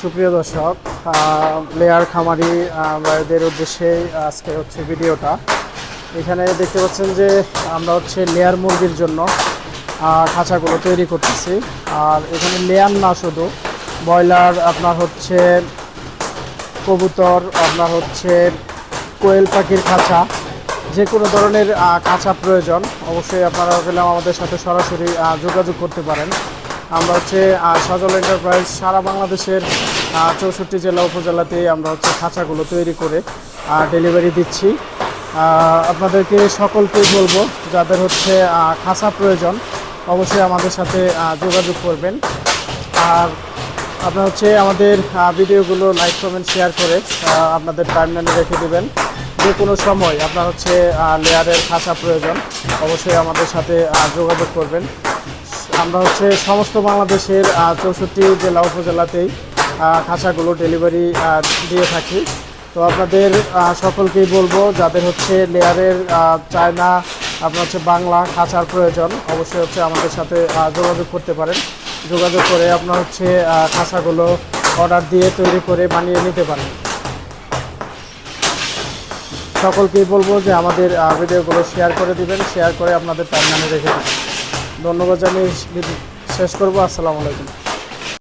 সুপ্রিয় দর্শক লেয়ার খামারি ভাইদের উদ্দেশ্যে আজকে হচ্ছে ভিডিওটা। এখানে দেখতে পাচ্ছেন যে আমরা হচ্ছে লেয়ার মুরগির জন্য খাঁচাগুলো তৈরি করতেছি। আর এখানে লেয়ার না শুধু, ব্রয়লার আপনার হচ্ছে কবুতর, আপনার হচ্ছে কোয়েল পাখির খাঁচা, যে কোনো ধরনের খাঁচা প্রয়োজন। অবশ্যই আপনারা আমাদের সাথে সরাসরি যোগাযোগ করতে পারেন। আমরা হচ্ছে সজল এন্টারপ্রাইজ সারা বাংলাদেশের চৌষট্টি জেলা উপজেলাতেই আমরা হচ্ছে খাঁচাগুলো তৈরি করে ডেলিভারি দিচ্ছি। আপনাদেরকে সকলকেই বলব, যাদের হচ্ছে খাঁচা প্রয়োজন, অবশ্যই আমাদের সাথে যোগাযোগ করবেন। আর আপনার হচ্ছে আমাদের ভিডিওগুলো লাইক কমেন্ট শেয়ার করে আপনাদের টাইমলাইনে রেখে দেবেন। যে কোনো সময় আপনার হচ্ছে লেয়ারের খাঁচা প্রয়োজন, অবশ্যই আমাদের সাথে যোগাযোগ করবেন। আমরা হচ্ছে সমস্ত বাংলাদেশের চৌষট্টি জেলা উপজেলাতেই আহ, খাঁচাগুলো ডেলিভারি দিয়ে থাকি। তো আপনাদের সকলকেই বলব যাদের হচ্ছে লেয়ারের চায়না আপনার হচ্ছে বাংলা খাঁচার প্রয়োজন অবশ্যই হচ্ছে আমাদের সাথে যোগাযোগ করতে পারেন। যোগাযোগ করে আপনার হচ্ছে খাঁচাগুলো অর্ডার দিয়ে তৈরি করে বানিয়ে নিতে পারেন। সকলকেই বলব যে আমাদের ভিডিওগুলো শেয়ার করে দিবেন শেয়ার করে আপনাদের টাইম রেখে দেবেন। ধন্যবাদ জানিয়ে শেষ করব। আসসালামু আলাইকুম।